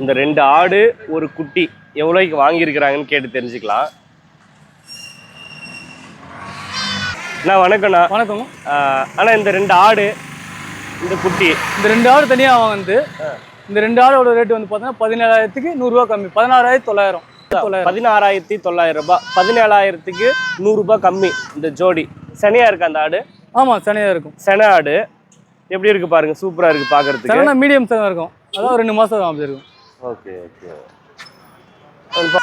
இந்த ரெண்டு ஆடு ஒரு குட்டி எவ்வளோக்கு வாங்கியிருக்கிறாங்கன்னு கேட்டு தெரிஞ்சுக்கலாம். அண்ணா வணக்கண்ணா வணக்கம். அண்ணா இந்த ரெண்டு ஆடு இந்த குட்டி. இந்த ரெண்டு ஆடு தனியாக வந்து இந்த ரெண்டு ஆடோட ரேட் வந்து பார்த்தீங்கன்னா பதினேழாயிரத்துக்கு நூறுரூவா கம்மி. பதினாறாயிரத்தி தொள்ளாயிரம். பதினாறாயிரத்தி தொள்ளாயிரம் ரூபாய் பதினேழாயிரத்துக்கு நூறுரூபா கம்மி இந்த ஜோடி. சனியா இருக்கு அந்த ஆடு? ஆமாம் சனியாக இருக்கும். சென ஆடு. எப்படி இருக்கு பாருங்க? சூப்பரா இருக்கு பாக்குறதுக்கு. சனினா மீடியம் சனம் இருக்கும். அதான் ரெண்டு மாதம் அப்படி இருக்கும். Okay okay.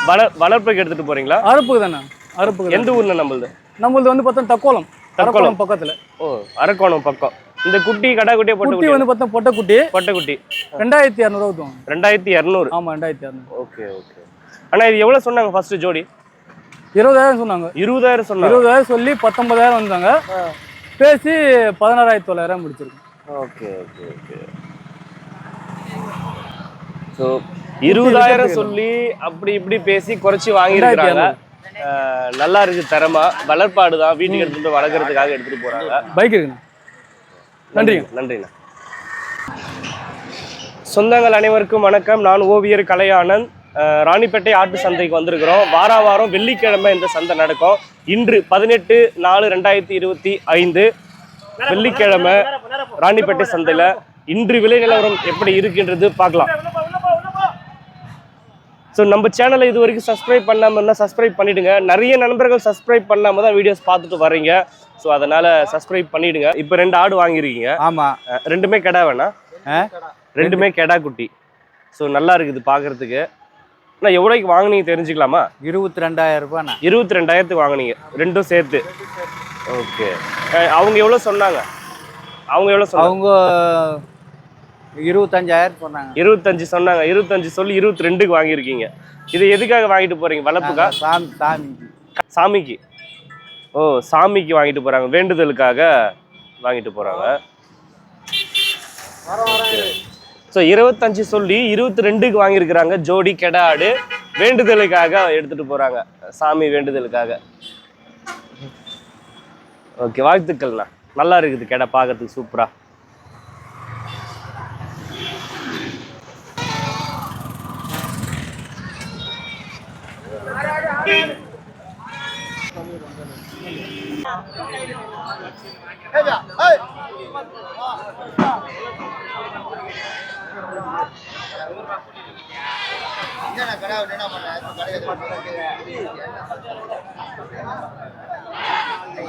வளர் வளர்ப்புக்கு எடுத்துட்டு போறீங்களா? அறுப்புக்கு தானே? அறுப்புக்கு எந்த ஊர்ல நம்மளது? நம்மளது வந்து பார்த்தா தக்கோலம். தக்கோலம். பக்கத்தில். ஓ அரக்கோணம் பக்கம். இந்த குட்டி கடா குட்டியை பொட்டை குட்டி வந்து பார்த்தா பொட்டை குட்டி பொட்டை குட்டி ரெண்டாயிரத்தி இரநூறுவா ஊற்றுவாங்க ரெண்டாயிரத்தி இரநூறு ஆமாம் ரெண்டாயிரத்தி இரநூறு ஓகே ஓகே. அண்ணா இது எவ்வளவு சொன்னாங்க ஃபர்ஸ்ட் ஜோடி? இருபதாயிரம் சொன்னாங்க. இருபதாயிரம் சொன்னாங்க. இருபதாயிரம் சொல்லி பத்தொன்பதாயிரம் வந்தாங்க. பேசி பதினாறாயிரத்தி தொள்ளாயிரம் முடிச்சிருக்கோம். Okay okay okay. ஸோ இருபதாயிரம் சொல்லி அப்படி இப்படி பேசி குறைச்சி வாங்கியிருக்கிறாங்க. நல்லா இருக்கு தரமா வளர்ப்பாடு தான். வீட்டுக்கு எடுத்துட்டு வளர்க்கறதுக்காக எடுத்துட்டு போறாங்க. பைக் இருக்குண்ணா நன்றிங்க. நன்றிண்ணா சொந்தங்கள் அனைவருக்கும் வணக்கம். நான் ஓவியர் கலையானந்த். ராணிப்பேட்டை ஆட்டு சந்தைக்கு வந்திருக்கிறோம். வார வாரம் வெள்ளிக்கிழமை இந்த சந்தை நடக்கும். இன்று பதினெட்டு நாலு ரெண்டாயிரத்தி இருபத்தி ஐந்து. வெள்ளிக்கிழமை. ராணிப்பேட்டை சந்தையில் இன்று விலை நிலவரம் எப்படி இருக்கின்றது பார்க்கலாம். ஸோ நம்ம சேனலை இது வரைக்கும் சப்ஸ்கிரைப் பண்ணாமல் இருந்தால் சப்ஸ்கிரைப் பண்ணிடுங்க. நிறைய நண்பர்கள் சப்ஸ்கிரைப் பண்ணாமல் தான் வீடியோஸ் பார்த்துட்டு வர்றீங்க. ஸோ அதனால சப்ஸ்கிரைப் பண்ணிடுங்க. இப்போ ரெண்டு ஆடு வாங்கியிருக்கீங்க. ஆமா. அஹ் ரெண்டுமே கெடா வேணா? ரெண்டுமே கெடா குட்டி. ஸோ நல்லா இருக்குது பார்க்கறதுக்கு. நான் எவ்வளோக்கு வாங்குனீங்க தெரிஞ்சுக்கலாமா? இருபத்தி ரெண்டாயிரம் ரூபாண்ணா. இருபத்தி ரெண்டாயிரத்துக்கு வாங்குனீங்க. ரெண்டும் சேர்த்து. ஓகே அவங்க எவ்வளோ சொன்னாங்க? அவங்க எவ்வளோ அவங்க இருபத்தஞ்சாயிரம் சொன்னாங்க. இருபத்தஞ்சு சொன்னாங்க. இருபத்தஞ்சு சொல்லி இருபத்தி ரெண்டுக்கு வாங்கியிருக்கீங்க. இது எதுக்காக வாங்கிட்டு போறீங்க? வளர்ப்புக்கா? சாமி சாமி சாமிக்கு. ஓ சாமிக்கு வாங்கிட்டு போறாங்க. வேண்டுதலுக்காக வாங்கிட்டு போறாங்க. ஸோ இருபத்தஞ்சு சொல்லி இருபத்தி ரெண்டுக்கு வாங்கியிருக்கிறாங்க. ஜோடி கெடா ஆடு. வேண்டுதலுக்காக எடுத்துட்டு போறாங்க. சாமி வேண்டுதலுக்காக. ஓகே வாழ்த்துக்கள்ண்ணா. நல்லா இருக்குது கடை பார்க்கறதுக்கு சூப்பராக கடை என்ன பண்ண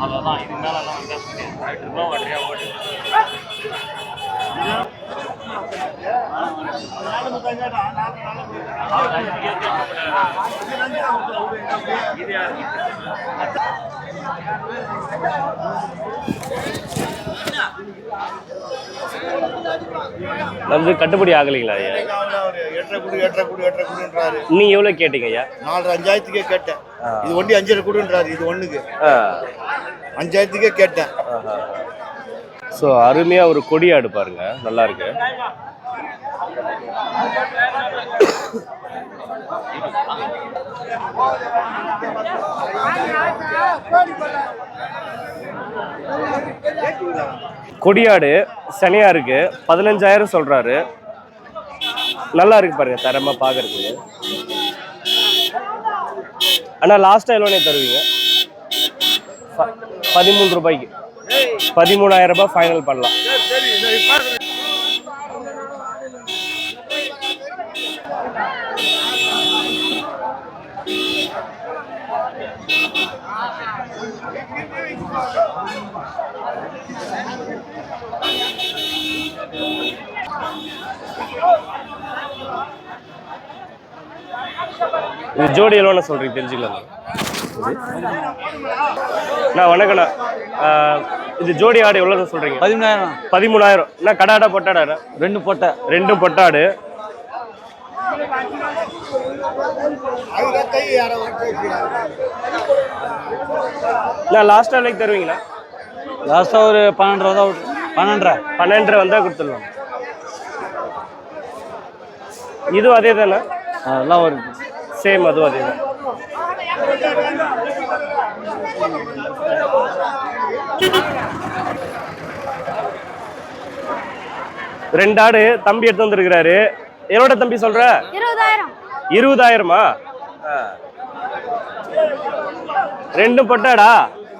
சூப்பரா நமக்கு கட்டுப்படி ஆகலைங்களா ஐயா எட்டரை குடு எட்டரை குடு எட்டரை குடுன்றாரு நீங்க எவ்வளவு கேட்டீங்க ஐயா நாலரை அஞ்சாயிரத்துக்கே கேட்டேன் இது ஒண்டி அஞ்சரை குடுன்றாரு இது ஒண்ணுக்கு அஞ்சாயிரத்துக்கே கேட்டேன் ஸோ அருமையா ஒரு கொடியாடு பாருங்க நல்லா இருக்கு கொடியாடு சனியா இருக்கு. பதினஞ்சாயிரம் சொல்றாரு. நல்லா இருக்கு பாருங்க தரமா பாக்குறதுக்கு. ஆனா லாஸ்டா எவ்வளோ தருவீங்க? பதிமூன்று பதிமூணு ரூபாய்க்கு. பதிமூணாயிரம் ரூபாய் ஃபைனல் பண்ணலாம். இது ஜோடி எவ்வளோன்னு சொல்றீங்க தெரிஞ்சுக்கலாம் நான் வணக்கண்ணா இது ஜோடி ஆடு எவ்வளோ சொல்றீங்க? பதிமூணாயிரம். பதிமூணாயிரம். என்ன கடாடா பொட்டாடா ரெண்டு பொட்டை. ரெண்டும் பொட்டாடு நான் லாஸ்ட்டாக விலைக்கு தருவீங்களா? லாஸ்ட்டாக ஒரு பன்னெண்டு ரூபா தான் பன்னெண்டரை. பன்னெண்டரை வந்தால் கொடுத்துடலாம். இதுவும் அதே தானே? அதெல்லாம் வருது சேம் அதுவும் அதே தான். ரெண்டு ஆடு தம்பி எடுத்து வந்திருக்கிறாரு. எவ்வளோ தம்பி சொல்ற? இருபதாயிரம். இருபதாயிரமா? ரெண்டும் பொட்டாடா?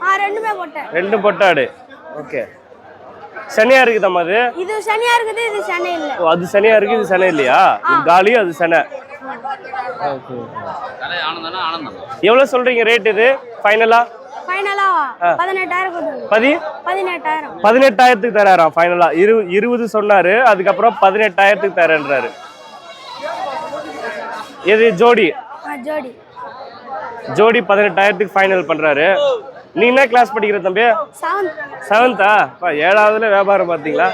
ஆ ரெண்டுமே போட்டேன் ரெண்டும் பொட்டாடு. ஓகே. சனியா இருக்குதாம்மா அது? இது சனியா இருக்குது இது சனி இல்ல. ஓ, அது சனியா இருக்கு இது சனை இல்லையா? இது காலி அது சனை எவ்வளவு சொல்றீங்க ரேட் இது? ஃபைனலா ஃபைனலா பதி? பதினெட்டாயிரம். பதினெட்டாயிரத்துக்கு தராராம் ஃபைனலா இரு இருபது சொன்னாரு அதுக்கப்புறம் பதினெட்டாயிரத்துக்கு தரேன்றாரு. எது ஜோடி? ஆ ஜோடி. ஜோடி பதினெட்டாயிரத்துக்கு ஃபைனல் பண்றாரு. நீ என்ன கிளாஸ் படிக்கிற தம்பி? செவன்த் செவன்த்தா ஏழாவதுல வியாபாரம் பார்த்தீங்களா?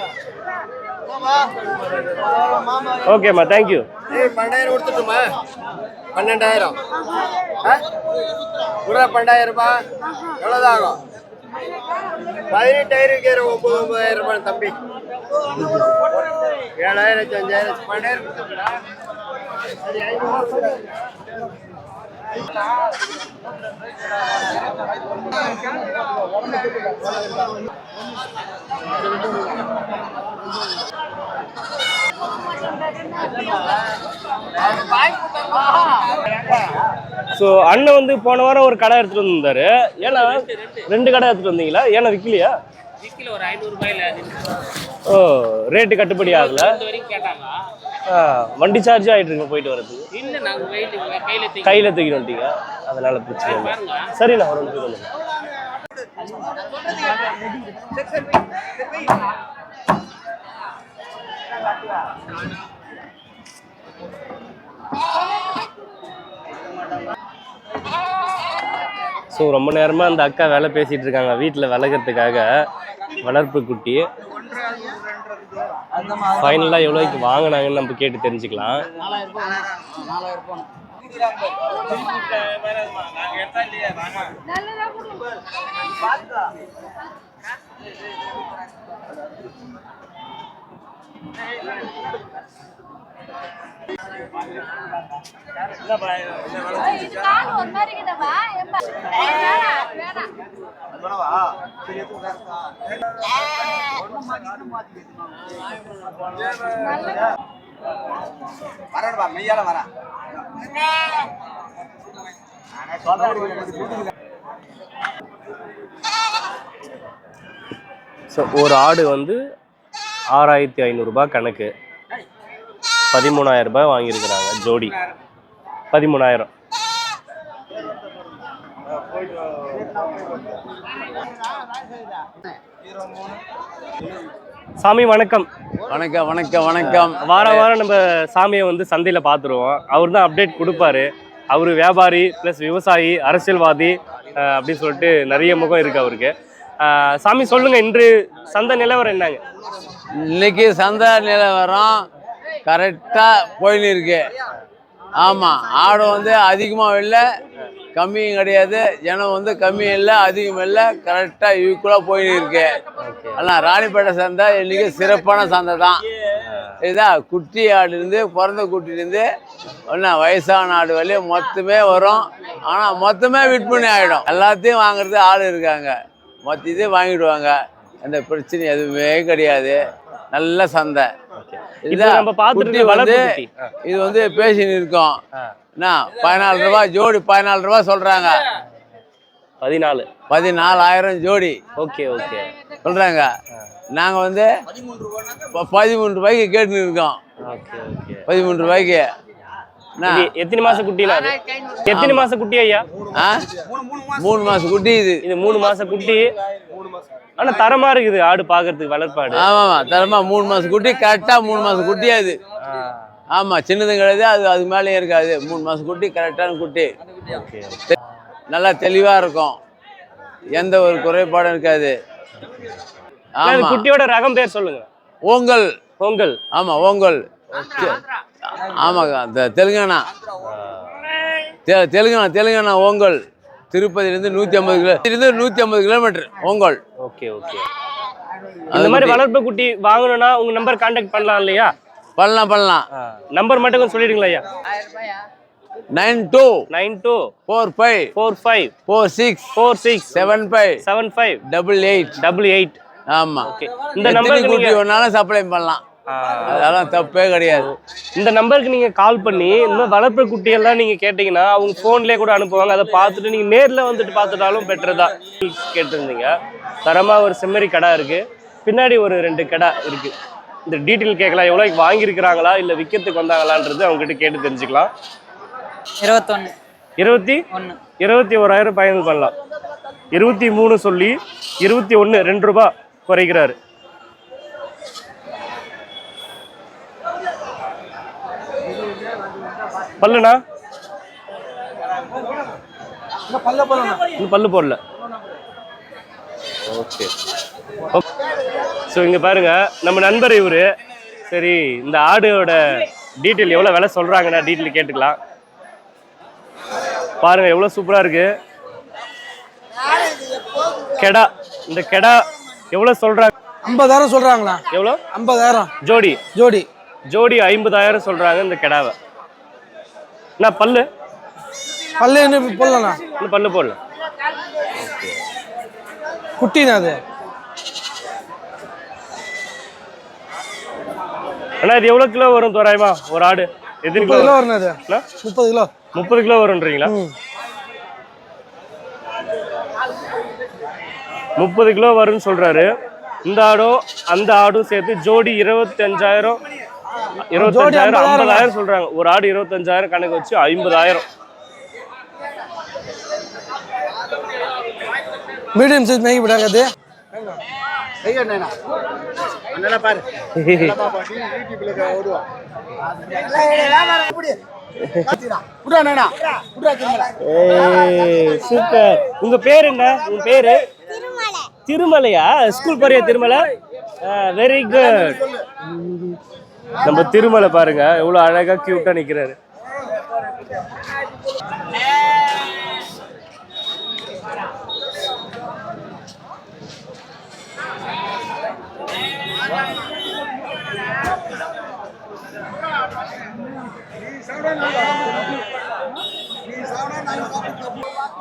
ஓகேம்மா தேங்க்யூ பன்னெண்டாயிரம் கொடுத்துட்டுமா? பன்னெண்டாயிரம். ஒரு பன்னெண்டாயிரம்? ரூபாய் எவ்வளோதான் ஆகும் பதினெட்டாயிரம் கேட்குற ஒன்பது ஒன்பதாயிரம் ரூபாய் தம்பி? ஏழாயிரம் அஞ்சாயிரம் பன்னெண்டாயிரம் ஐநூறு ஸோ அண்ணன் வந்து போன வாரம் ஒரு கடை எடுத்துட்டு வந்திருந்தாரு. ஏன்னா ரெண்டு கடை எடுத்துட்டு வந்தீங்களா? ஏன்னா விற்கலையா விக்கில ஒரு ஐநூறு ரூபாயில ஓ ரேட்டு கட்டுப்படி ஆகல. கேட்டாங்க. வண்டி சார்ஜ் ஆயிட்டு இருக்கு போயிட்டு வரதுக்கு. கையில தூக்கி கையில தூக்கிட்டு வந்துட்டீங்க. அதனால பிரச்சனை இல்லை. பாருங்க. சரி நான் ஒரு நிமிஷம் சொல்லுங்க. ஸோ ரொம்ப நேரமாக அந்த அக்கா வேலை பேசிட்டு இருக்காங்க வீட்டில் விளக்கிறதுக்காக வளர்ப்பு குட்டி. ஃபைனலாக எவ்வளோக்கு வாங்கினாங்கன்னு நம்ம கேட்டு தெரிஞ்சுக்கலாம். ஸோ ஒரு ஆடு வந்து ஆறாயிரத்தி ஐநூறுரூபா கணக்கு. பதிமூணாயிரம் ரூபாய் வாங்கியிருக்கிறாங்க. ஜோடி. பதிமூணாயிரம். சாமி வணக்கம். வணக்கம் வணக்கம் வணக்கம். வாரம் வாரம் நம்ம சாமியை வந்து சந்தையில் பார்த்துருவோம். அவர் தான் அப்டேட் கொடுப்பாரு. அவர் வியாபாரி ப்ளஸ் விவசாயி அரசியல்வாதி அப்படின்னு சொல்லிட்டு நிறைய முகம் இருக்கு அவருக்கு. சாமி சொல்லுங்க இன்று சந்தை நிலவரம் என்னங்க? இன்னைக்கு சந்தை நிலவரம் கரெக்டாக போயின்னு இருக்கு ஆமாம் ஆடு வந்து அதிகமாக இல்லை கம்மியும் கிடையாது ஜனம் வந்து கம்மியும் இல்லை அதிகம் இல்லை கரெக்டாக ஈக்குவலாக போயின்னு இருக்கு ஆனால் ராணிப்பேட்டை சந்தை இன்றைக்கி சிறப்பான சந்தை தான். இதா குட்டி ஆடுலேருந்து பிறந்த குட்டிலேருந்து ஒன்றா வயசான ஆடு வரையும் மொத்தமே வரும். ஆனால் மொத்தமே விற்பனை ஆகிடும் எல்லாத்தையும் வாங்குறது ஆள் இருக்காங்க. மொத்தத்தையும் வாங்கிடுவாங்க. எந்த பிரச்சனை எதுவுமே கிடையாது. நல்ல சந்தை. இப்போ இதா, நம்ம வந்து. இது வந்து பேசின்னு இருக்கோம். என்ன? பதினாலு ரூபா ஜோடி பதினாலு ரூபா சொல்றாங்க. பதினாலு. பதினாலாயிரம் ஜோடி. Okay okay. சொல்றாங்க. நாங்க வந்து ப- பதிமூணு ரூபாய்க்கு கேட்டுன்னு இருக்கோம். Okay okay. பதிமூணு ரூபாய்க்கு. எத்தனை மாச குட்டினா எத்தனை மாச குட்டி ஐயா? மூணு மாசம் குட்டி இது. இது மூணு மாச குட்டி. ஆனா தரமா இருக்குது ஆடு பாக்குறதுக்கு வளர்ப்பாடு. ஆமாமா தரமா மூணு மாசம் குட்டி கரெக்டா மூணு மாசம் குட்டி அது ஆமா சின்னதும் கிடையாது அது அது மேலேயும் இருக்காது. மூணு மாசம் குட்டி கரெக்டான குட்டி. ஓகே நல்லா தெளிவா இருக்கும். எந்த ஒரு குறைபாடும் இருக்காது. ஆமா. குட்டியோட ரகம் பேர் சொல்லுங்க. ஓங்கல். பொங்கல் ஆமா ஓங்கல். ஆமாக்கா தெ- தெலுங்கானா. தெ தெலுங்கானா தெலுங்கானா ஓங்கல். திருப்பதியிலேருந்து நூற்றி ஐம்பது கிலோ இருந்து நூற்றி ஐம்பது கிலோமீட்டர் ஓங்கல். Okay okay. இந்த மாதிரி வளர்ப்பு குட்டி வாங்கணும்னா உங்க நம்பர் கான்டாக்ட் பண்ணலாம் இல்லையா? பண்ணலாம் பண்ணலாம். நம்பர் மட்டும் கொஞ்சம் சொல்லிடுங்களா ஐயா. Nine two nine two four five four five four six four six seven five seven five double eight. Double eight. ஆமாம் ஓகே. இந்த இந்த நம்பருக்கு குட்டி நீங்க ஒன்னாலும் சப்ளை பண்ணலாம். அதெல்லாம் தப்பே கிடையாது. இந்த நம்பருக்கு நீங்க கால் பண்ணி இந்த வளர்ப்பு குட்டியெல்லாம் நீங்க கேட்டீங்கன்னா அவங்க போன்லயே கூட அனுப்புவாங்க. அதை பார்த்துட்டு நீங்க நேர்ல வந்துட்டு பார்த்துட்டாலும் பெட்டர் தான். கேட்டிருந்தீங்க. தரமா ஒரு செம்மறி கடை இருக்கு. பின்னாடி ஒரு ரெண்டு கடை இருக்கு. இந்த டீட்டெயில் கேட்கலாம். எவ்வளோக்கு வாங்கியிருக்கிறாங்களா இல்லை விற்கிறதுக்கு வந்தாங்களான்றது அவங்க கிட்ட கேட்டு தெரிஞ்சுக்கலாம். இருபத்தொன்னு. இருபத்தி? ஒன்று இருபத்தி ஓராயிரம் பயணம் பண்ணலாம். இருபத்தி மூணு சொல்லி இருபத்தி ஒன்று ரெண்டு ரூபாய் குறைக்கிறாரு. பல்லுண்ணா? பல்லு போடல. ஓகே. ஸோ இங்கே பாருங்க நம்ம நண்பர் இவரு. சரி இந்த ஆடோட டீட்டெயில் எவ்வளோ விலை சொல்கிறாங்கண்ணா டீட்டெயில் கேட்டுக்கலாம். பாருங்க எவ்வளோ சூப்பராக இருக்கு. கெடா இந்த கெடா எவ்வளோ சொல்றாங்க ஐம்பதாயிரம் சொல்றாங்களா எவ்வளோ ஐம்பதாயிரம். ஜோடி. ஜோடி. ஜோடி ஐம்பதாயிரம் சொல்றாங்க இந்த கெடாவை. என்ன பல்லு? பல்லு என்ன போடலண்ணா இன்னும் பல்லு போடல. குட்டிண்ணா அது. அண்ணா இது எவ்வளோ கிலோ வரும் தோராயமா? ஒரு ஆடு. எத்தனை கிலோ கிலோ வருண்ணா அது முப்பது கிலோ. முப்பது கிலோ வரும்ன்றீங்களா? முப்பது கிலோ வரும்னு சொல்றாரு. இந்த ஆடும் அந்த ஆடும் சேர்த்து ஜோடி இருபத்தஞ்சாயிரம் இருபத்தஞ்சாயிரம் ஐம்பதாயிரம். சொல்றாங்க. ஒரு ஆடு இருபத்தஞ்சாயிரம் கணக்கு வச்சு ஐம்பதாயிரம். மீடியம் சைஸ் மேகி விடாங்க அது. அண்ணா பாரு. பாப்பா. யூடியூப்ல ஓடுவா விடா அண்ணா விடா திரும்ப ஏய், சூப்பர். உங்க பேர் என்ன? உங்க பேரு? திருமலையா? ஸ்கூல் போறியா திருமலை? வெரி குட் நம்ம திருமலை பாருங்க எவ்வளவு அழகா கியூட்டா நிக்கிறாரு.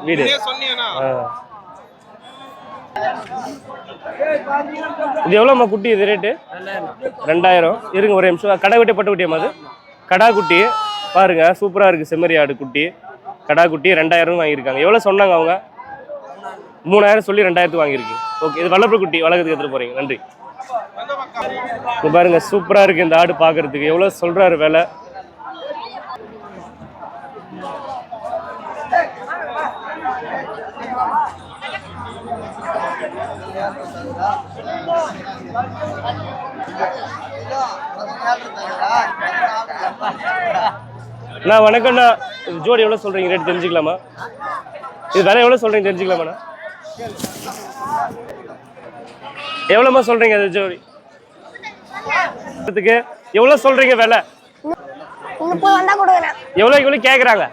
வீடு. ஆ. இது எவ்வளோம்மா குட்டி இது ரேட்டு ரெண்டாயிரம். இருங்க ஒரு நிமிஷம். கடை குட்டி பட்டு குட்டியம்மா அது. கடா குட்டி. பாருங்க சூப்பராக இருக்குது செம்மறி ஆடு குட்டி. கடா குட்டி ரெண்டாயிரம் வாங்கியிருக்காங்க. எவ்வளோ சொன்னாங்க அவங்க? மூணாயிரம் சொல்லி ரெண்டாயிரத்து வாங்கியிருக்கு. ஓகே இது வளர்ப்பு குட்டி. வளர்க்கறதுக்கு எடுத்துகிட்டு போகிறீங்க நன்றி. இங்க பாருங்க சூப்பராக இருக்குது இந்த ஆடு பார்க்கறதுக்கு. எவ்வளோ சொல்கிறாரு விலை? அண்ணா வணக்கம்ண்ணா. ஜோடி எவ்வளோ சொல்கிறீங்க ரேட் தெரிஞ்சுக்கலாமா? இது விலை எவ்வளோ சொல்கிறீங்க தெரிஞ்சுக்கலாமாண்ணா? எவ்வளோமா சொல்கிறீங்க அது ஜோடி? இதுக்கு எவ்வளோ சொல்கிறீங்க விலை? எவ்வளோ எவ்வளோ கேட்குறாங்க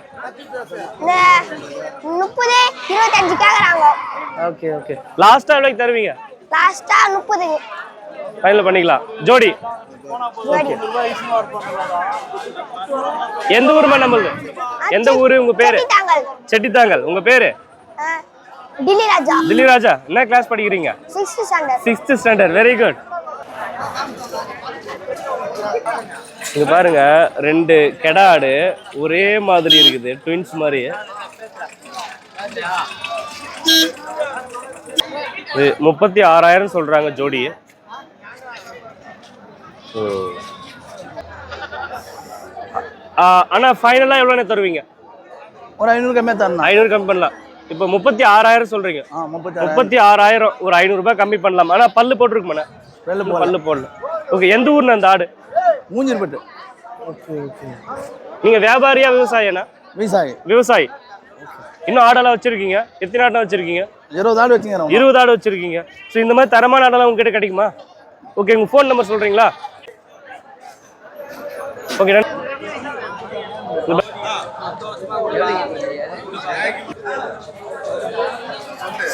முப்பது இருபத்தஞ்சு ஓகே ஓகே. லாஸ்ட்டாக எவ்வளோக்கு தருவீங்க? லாஸ்டா முப்பதுக்கு ஃபைனல் பண்ணிக்கலாம். ஜோடி. எந்த ஊருமா நம்மளுது எந்த ஊர் உங்கள் பேர்? செட்டித்தாங்கல். உங்கள் பேர்? டில்லி ராஜா. தில்லி ராஜா. என்ன கிளாஸ் படிக்கிறீங்க? சிக்ஸ்த் ஸ்டாண்டர்ட் வெரி குட் இங்க பாருங்க ரெண்டு கெடா ஆடு ஒரே மாதிரி இருக்குது. ட்வின்ஸ் மாதிரி இது முப்பத்தி ஆறாயிரம் சொல்றாங்க ஜோடி ம். ஆ, அண்ணா ஃபைனலாக எவ்வளோண்ணே தருவீங்க? ஒரு ஐநூறு கம்மியாக தரணும். ஐநூறு கம்மி பண்ணலாம். இப்போ முப்பத்தி ஆறாயிரம் சொல்றீங்க. ஆ முப்பத்தி ஆறாயிரம். ஒரு ஐநூறு ரூபாய் கம்மி பண்ணலாம். ஆனா பல்லு போட்டிருக்குமாண்ணே இன்னும் பல்லு போடல. ஓகே எந்த ஊர்ண்ணே அந்த ஆடு? மூஞ்சிருப்பட்டு நீங்க வியாபாரியா விவசாயினா விவசாயி. விவசாயி. இன்னும் ஆடெல்லாம் வச்சிருக்கீங்க? எத்தனை ஆடெல்லாம் வச்சிருக்கீங்க? இருபது ஆடு வச்சுக்கிறோம் இருபது ஆடு வச்சிருக்கீங்க. ஸோ இந்த மாதிரி தரமான ஆடெல்லாம் உங்ககிட்ட கிடைக்குமா? ஓகே உங்க ஃபோன் நம்பர் சொல்றீங்களா? ஓகே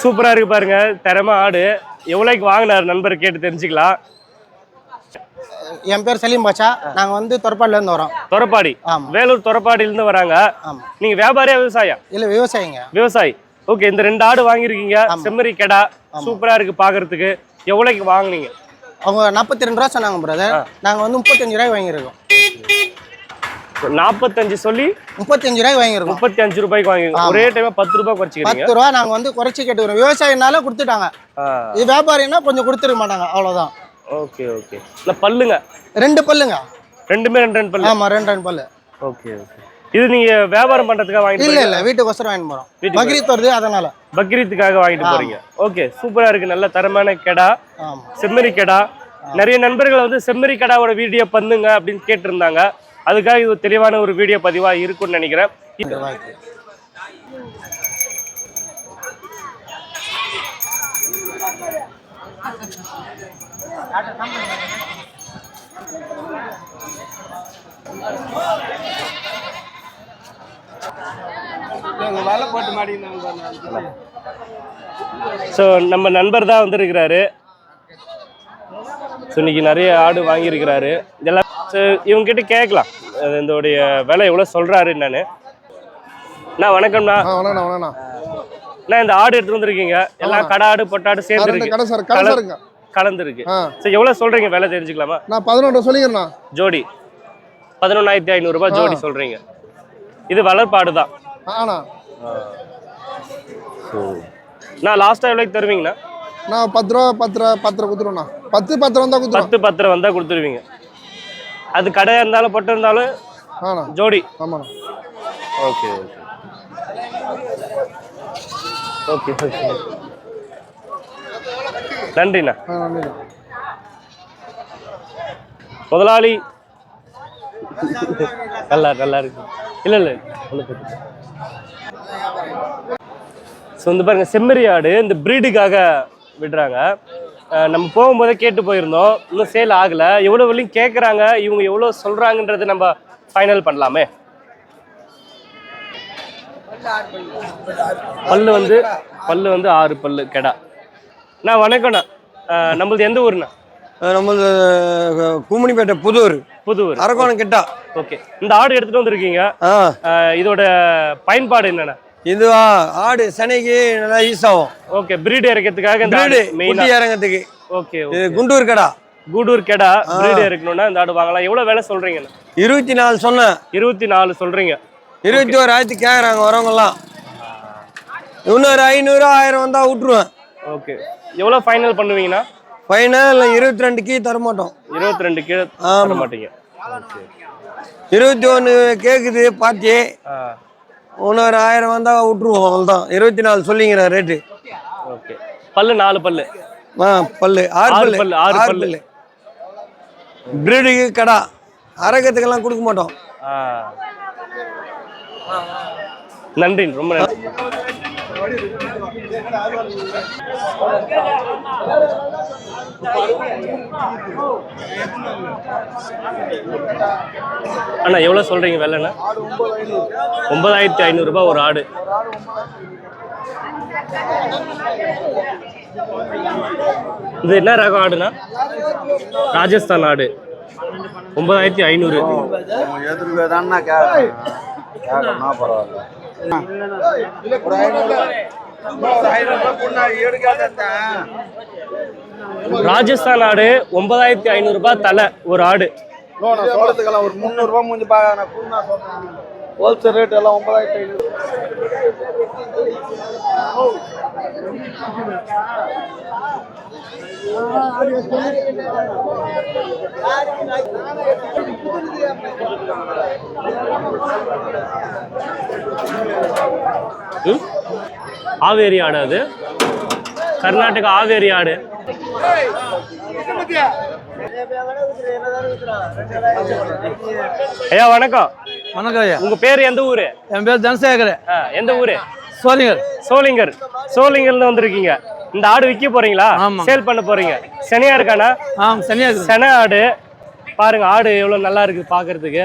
சூப்பரா இருக்கு பாருங்க. திறமை ஆடு. எவ்வளோக்கு வாங்கினார்? நண்பர் கேட்டு தெரிஞ்சுக்கலாம். என் பேர் சலீம் பாஷா நாங்கள் வந்து தொரப்பாடில இருந்து வரோம். தொரப்பாடி. வேலூர் தொரப்பாடியில இருந்து வராங்க. நீங்க வியாபாரியா விவசாயியா இல்லை விவசாயிங்க. விவசாயி. ஓகே இந்த ரெண்டு ஆடு வாங்கியிருக்கீங்க. செம்மறி கெடா. சூப்பரா இருக்கு பாக்குறதுக்கு. எவ்வளோக்கு வாங்குனீங்க? அவங்க நாற்பத்தி ரெண்டு ரூபா சொன்னாங்க பிரதர் நாங்கள் வந்து முப்பத்தஞ்சு ரூபாய் வாங்கியிருக்கோம். நாற்பத்தஞ்சு சொல்லி முப்பத்தஞ்சு ரூபாய் வாங்கியிருக்கோம். முப்பத்தி அஞ்சு ரூபாய்க்கு வாங்கிருக்கீங்க ஆமா. ஒரே டைமா பத்து ரூபாய் குறைச்சிக்கிறீங்க. பத்து ரூபா நாங்கள் வந்து குறைச்சி கேட்டுக்கிறோம் விவசாயினால கொடுத்துட்டாங்க. இது வியாபாரின்னா கொஞ்சம் கொடுத்துருக்க மாட்டாங்க அவ்வளோதான் ஓகே ஓகே. இல்ல பல்லுங்க. ரெண்டு பல்லுங்க. ரெண்டுமே ரெண்டு ரெண்டு பல்லு. ஆமாம் ரெண்டு ரெண்டு பல்லு. Okay okay. இது நீங்க வியாபாரம் பண்றதுக்காக வாங்கிட்டு இல்லை இல்லை வீட்டுக்கு வாங்கிட்டு வீட்டுக்கு பக்ரீத் வருது அதனால. பக்ரீத்துக்காக வாங்கிட்டு. போறீங்க. ஓகே சூப்பரா இருக்கு நல்ல தரமான கெடா. செம்மறி கெடா. நிறைய நண்பர்கள் வந்து செம்மறி கெடாவோட வீடியோ பண்ணுங்க அப்படின்னு கேட்டிருந்தாங்க. அதுக்காக இது தெளிவான ஒரு வீடியோ பதிவா இருக்கும்னு நினைக்கிறேன். ரெண்டு ரூபாய்க்கு வலை போட்டு மாட்டிக்கினாங்க ஸோ நம்ம நண்பர் தான் வந்திருக்கிறாரு. ஸோ இன்னைக்கு நிறைய ஆடு வாங்கியிருக்கிறாரு. இதெல்லாம் ஸோ இவங்க கிட்ட கேட்கலாம். அது இதோடைய விலை எவ்வளோ சொல்றாரு என்னன்னு. அண்ணா வணக்கம்ண்ணா. ஆ வணக்கண்ணா வணக்கண்ணா அண்ணா. இந்த ஆடு எடுத்து வந்திருக்கீங்க. எல்லாம் பொட்டாடு கடை சார் கடை கலர் சாருங்க. கலந்துருக்கு. ஸோ எவ்வளோ சொல்றீங்க? விலை தெரிஞ்சுக்கலாமா? நான் பதினொன்று சொல்லிக்கிறேண்ணா. ஜோடி. பதினொன்னாயிரத்தி ஐநூறுரூபா ஜோடி சொல்றீங்க. இது வளர்ப்பாடு தான் ஆண்ணா நான் லாஸ்ட்டாக எவ்வளோக்கு தருவீங்கண்ணா? நான் பத்து ரூபா பத்து ரூபா பத்து ரூபா கொடுத்துருவேண்ணா பத்து பத்து ரூபா தான் கொடுத்துருவோம். பத்து பத்து ரூபா வந்தால் கொடுத்துருவீங்க. அது கடையாக இருந்தாலும் பொட்டு இருந்தாலும் ஆண்ணா ஜோடி. ஆமாண்ணா. ஓகே ஓகே ஓகே ஓகே நன்றிண்ணா. ஆ நன்றிண்ணா. முதலாளி. நல்லா நல்லா இருக்கு. இல்ல இல்ல. பிரச்சனை இல்ல. ஸோ வந்து பாருங்க செம்மறி ஆடு இந்த ப்ரீடுக்காக விடுறாங்க. நம்ம போகும்போதே கேட்டு போயிருந்தோம். இன்னும் சேல் ஆகலை. எவ்வளோ வரையும் கேட்குறாங்க இவங்க எவ்வளோ சொல்கிறாங்கன்றது நம்ம ஃபைனல் பண்ணலாமே. பல்லு வந்து பல்லு வந்து ஆறு பல்லு கெடா. அண்ணா வணக்கம்ண்ணா. நம்மளது எந்த ஊருண்ணா? நம்மளது கும்மிணிப்பேட்டை புதூர். புதுவூர் அரக்கோணம் கிட்டா. ஓகே. இந்த ஆடு எடுத்துட்டு வந்திருக்கீங்க. இதோட பயன்பாடு என்னென்ன? இதுவா ஆடு சனைக்கு நல்லா யூஸ் ஆகும். ஓகே. பிரீடு இறக்கிறதுக்காக இந்த பிரீடு மெயினா குட்டி இறங்கத்துக்கு ஓகே இது குண்டூர் கடா. கூடூர் கெடா பிரீடு இறக்கணும்னா இந்த ஆடு வாங்கலாம். எவ்வளவு விலை சொல்றீங்கண்ணா இருபத்தி நாலு சொன்னேன். இருபத்தி நாலு சொல்றீங்க. இருபத்தி ஒரு ஆயிரத்தி கேட்குறாங்க வரவங்கலாம் இன்னொரு ஐநூறு ஆயிரம் வந்தா விட்டுருவேன். ஓகே. எவ்வளவு ஃபைனல் பண்ணுவீங்கன்னா? ஃபைனல் இருபத்தி ரெண்டுக்கு தர மாட்டோம் இருபத்தி ரெண்டு கீழே. தர மாட்டீங்க இருபத்தி ஒன்று கேட்குது ஆ இன்னொரு ஆயிரம் வந்தா விட்டுருவோம் அவ்வளோதான் இருபத்தி நாலு சொல்லிங்கிறேன் ரேட்டு ஓகே. பல்லு நாலு பல்லு. ஆ பல்லு. ஆறு பல்லு. ஆறு பல்லு. பிரீடுக்கு கடா. அரகத்துக்கெல்லாம் கொடுக்க மாட்டோம். நன்றி ரொம்ப நன்றி. அண்ணா எவ்வளோ சொல்றீங்க விலைண்ணா ஒன்பதாயிரத்தி ஐநூறுரூபா ஒரு ஆடு. இது என்ன ரகம் ஆடுனா? ராஜஸ்தான் ஆடு. ஒன்பதாயிரத்தி ஐநூறு. கேட்கணும்னா பரவாயில்ல. ஐநூறு ஐநூறு ரூபாய் ராஜஸ்தான் ஆடு ஒன்பதாயிரத்தி ஐநூறுரூபா தலை ஒரு ஆடு. ஒரு முந்நூறுபா முடிஞ்சு ஹோல்சேல் ரேட் எல்லாம் ஒன்பதாயிரத்தி ஐநூறு? ஆவேரி ஆடு அது. கர்நாடகா ஆவேரி ஆடு. ஐயா வணக்கம். வணக்கம் ஐயா. உங்க பேர் எந்த ஊரு? என் பேர் தனசேகர். எந்த ஊரு? சோழிங்கர் சோளிங்கர். சோளிங்கர்ல வந்திருக்கீங்க. இந்த ஆடு விற்க போறீங்களா? ஆமா. சேல் பண்ண போறீங்க. சனியா இருக்கானா? ஆ சரியா இருக்குது சென ஆடு. பாருங்க ஆடு எவ்வளவு நல்லா இருக்கு பாக்குறதுக்கு.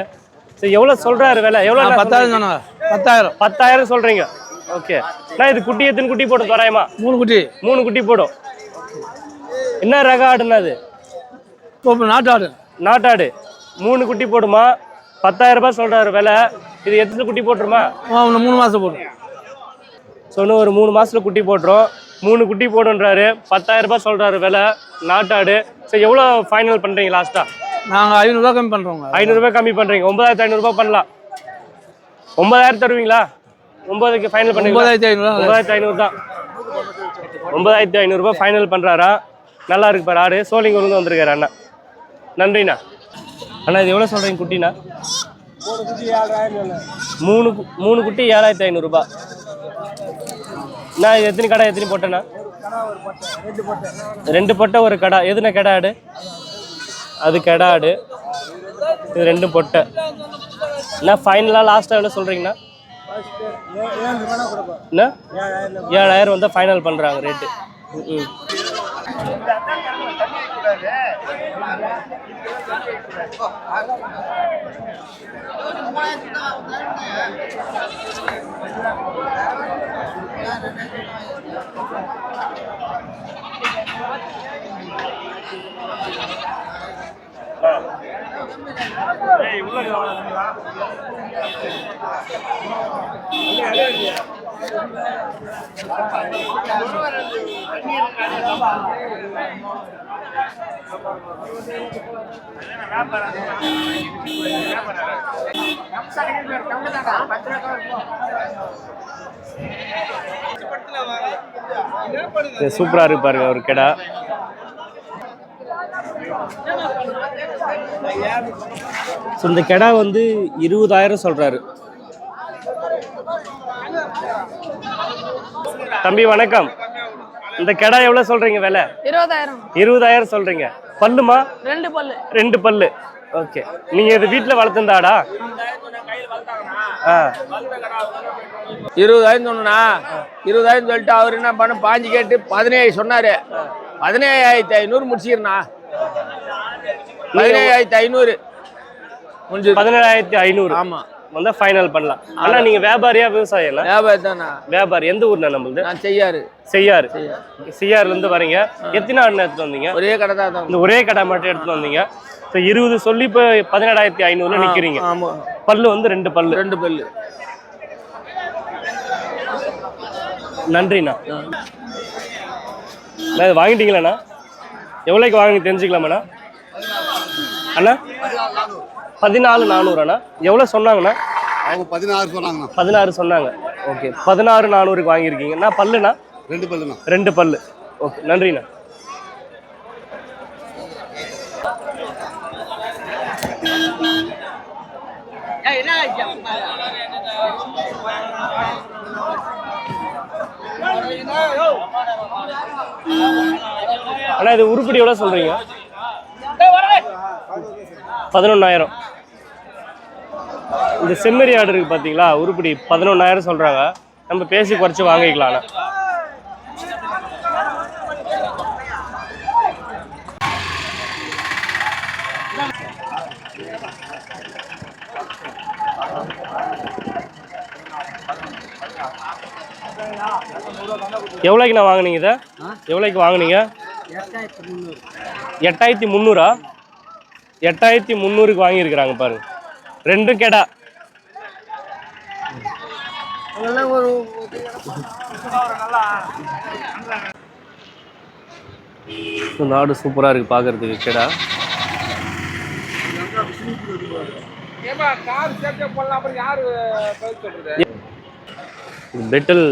சரி எவ்வளவு சொல்றாரு விலை? எவ்வளவு பத்தாயிரம் பத்தாயிரம். பத்தாயிரம் சொல்றீங்க. ஓகே. நான் இது குட்டி எத்தனை குட்டி போடும் தோராயமா? மூணு குட்டி. மூணு குட்டி போடும். என்ன ரக ஆடுனா அது? நாட்டாடு நாட்டாடு மூணு குட்டி போடுமா? பத்தாயிரம் ரூபாய் சொல்றாரு விலை. இது எத்தனை குட்டி போட்டுருமா? மூணு மாதம் போடும் இன்னும் ஒரு மூணு மாசத்துல குட்டி போட்டுரும். மூணு குட்டி போடுன்றாரு. பத்தாயிரம் ரூபாய் சொல்றாரு விலை. நாட்டாடு சரி எவ்வளோ ஃபைனல் பண்றீங்க லாஸ்டா நாங்கள் ஐநூறுரூவா கம்மி பண்ணுறோங்க ஐநூறுரூபா கம்மி பண்றீங்க. ஒன்பதாயிரத்தி ஐநூறுரூபா பண்ணலாம். ஒன்பதாயிரம் தருவீங்களா? ஒன்பதுக்கு ஃபைனல் பண்ணுவீங்களா ஒன்பதாயிரத்தி ஐநூறுரூவா ஒன்பதாயிரத்தி ஐநூறு தான். ஒன்பதாயிரத்தி ஐநூறுரூபா ஃபைனல் பண்ணுறாரா நல்லா இருக்கு பாரு ஆடு. சோழிங்கூர்லேருந்து வந்திருக்காரு அண்ணா. நன்றிண்ணா. அண்ணா இது எவ்வளோ சொல்கிறீங்க குட்டிண்ணா? மூணு கு- மூணு குட்டி ஏழாயிரத்தி ஐநூறுரூபா நான் இது எத்தனை கடை எத்தனை போட்டேண்ணா? ரெண்டு பொட்டை ஒரு கடை. எதுனா கடை ஆடு? அது கெடாடு ஆடு. இது ரெண்டும் பொட்டை. என்ன ஃபைனலாக லாஸ்ட்டாக எவ்வளோ சொல்கிறீங்கண்ணா என்ன ஏழாயிரம் வந்து ஃபைனல் பண்ணுறாங்க ரேட்டு ம். 哎，我来了，你来。厉害！சூப்பராக இருப்பாரு ஒரு கடை. ஸோ இந்த கெடா வந்து இருபதாயிரம் சொல்றாரு. தம்பி வணக்கம். இந்த கடை எவ்வளோ சொல்றீங்க விலை? இருபதாயிரம். இருபதாயிரம் சொல்றீங்க. பல்லுமா? ரெண்டு பல்லு. ரெண்டு பல்லு. ஓகே. நீங்க இது வீட்டில் வளர்த்துந்தாடா ஆ. இருபதாயிரம் சொன்னா இருபதாயிரம் சொல்லிட்டு அவர் என்ன பண்ண பாஞ்சு கேட்டு பதினேழு சொன்னாரு. பதினேழாயிரத்தி ஐநூறு முடிச்சிருண்ணா பதினேழாயிரத்தி ஐநூறு. முடிஞ்சது பதினேழாயிரத்தி ஐநூறு. ஆமா. வந்தா ஃபைனல் பண்ணலாம். ஆனா நீங்க வியாபாரியா விவசாயம் வியாபாரம் தானா? வியாபாரி. எந்த ஊர்னா நம்மளுது? நான் செய்யாரு செய்யாறு. செய்யாறுல இருந்து வரீங்க. எத்தனை ஆடு எடுத்துட்டு வந்தீங்க? ஒரே கடை தான் இந்த ஒரே கடை மட்டும் எடுத்துட்டு வந்தீங்க. இப்போ இருபது சொல்லி இப்போ பதினேழாயிரத்தி ஐநூறுல நிக்கிறீங்க. ஆமா. பல்லு வந்து ரெண்டு பல்லு. ரெண்டு பல்லு. நன்றிண்ணா. அண்ணா, இது வாங்கிட்டீங்களாண்ணா? எவ்வளோக்கு வாங்கி தெரிஞ்சுக்கலாமாண்ணா? அண்ணா? பதினாலு நானூறாண்ணா. எவ்வளோ சொன்னாங்கண்ணா? அவங்க பதினாறு சொன்னாங்கண்ணா. பதினாறு சொன்னாங்க. ஓகே. பதினாறு நானூறுக்கு வாங்கியிருக்கீங்கண்ணா பல்லுண்ணா? ரெண்டு பல்லுண்ணா. ரெண்டு பல்லு. ஓகே நன்றிண்ணா. அண்ணா இது உருப்படி எவ்வளோ சொல்றீங்க பதினொன்னாயிரம். இந்த செம்மறி ஆடு இருக்கு பாத்தீங்களா? உருப்படி பதினொன்னாயிரம் சொல்றாங்க. நம்ம பேசி குறைச்சு வாங்கிக்கலாம் அண்ணா. எவ்வளோக்கு நான் வாங்குனீங்க இதை? எவ்வளோக்கு வாங்குனீங்க? எட்டாயிரத்தி முந்நூறா? எட்டாயிரத்தி முந்நூறுக்கு வாங்கியிருக்கிறாங்க பாருங்க. ரெண்டும் கெடா. இந்த ஆடு சூப்பராக இருக்குது பார்க்கறதுக்கு கெடா. பெட்டல்